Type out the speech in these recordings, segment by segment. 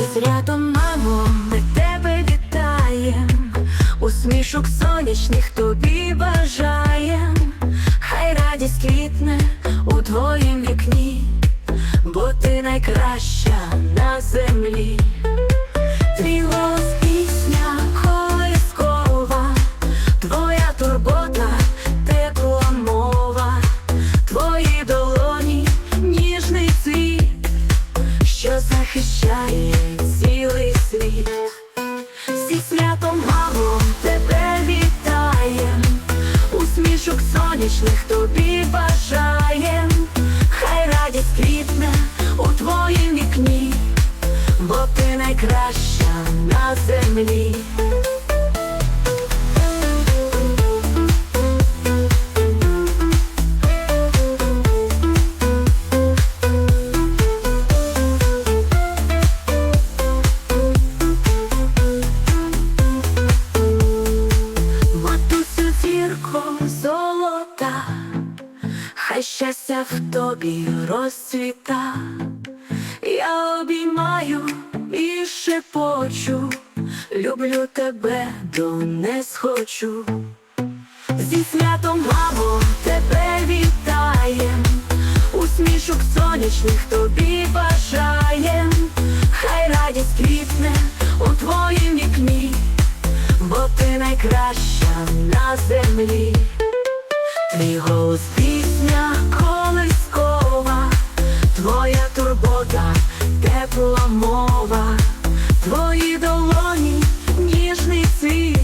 святом, мамо, ми тебе вітаєм, усмішок сонячних тобі бажаєм, хай радість квітне у твоїм вікні, бо ти найкраща на землі. Захищає цілий світ. Зі святом, мамо, тебе вітаєм, усмішок сонячних тобі бажаєм, хай радість квітне у твоїм вікні, бо ти найкраща на землі. Хай щастя в тобі розцвіта. Я обіймаю і шепочу, люблю тебе, донес хочу. Зі святом, мамо, тебе вітаєм, усмішок сонячних тобі бажаєм, хай радість квітне у твоїм вікні, бо ти найкраща на землі. Твій голос пісня колискова, твоя турбота, тепла мова, твої долоні, ніжний цвіт,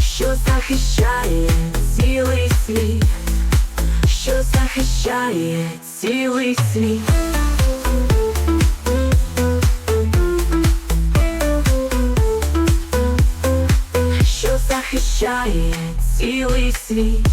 що захищає цілий світ, що захищає цілий світ. Що захищає цілий світ.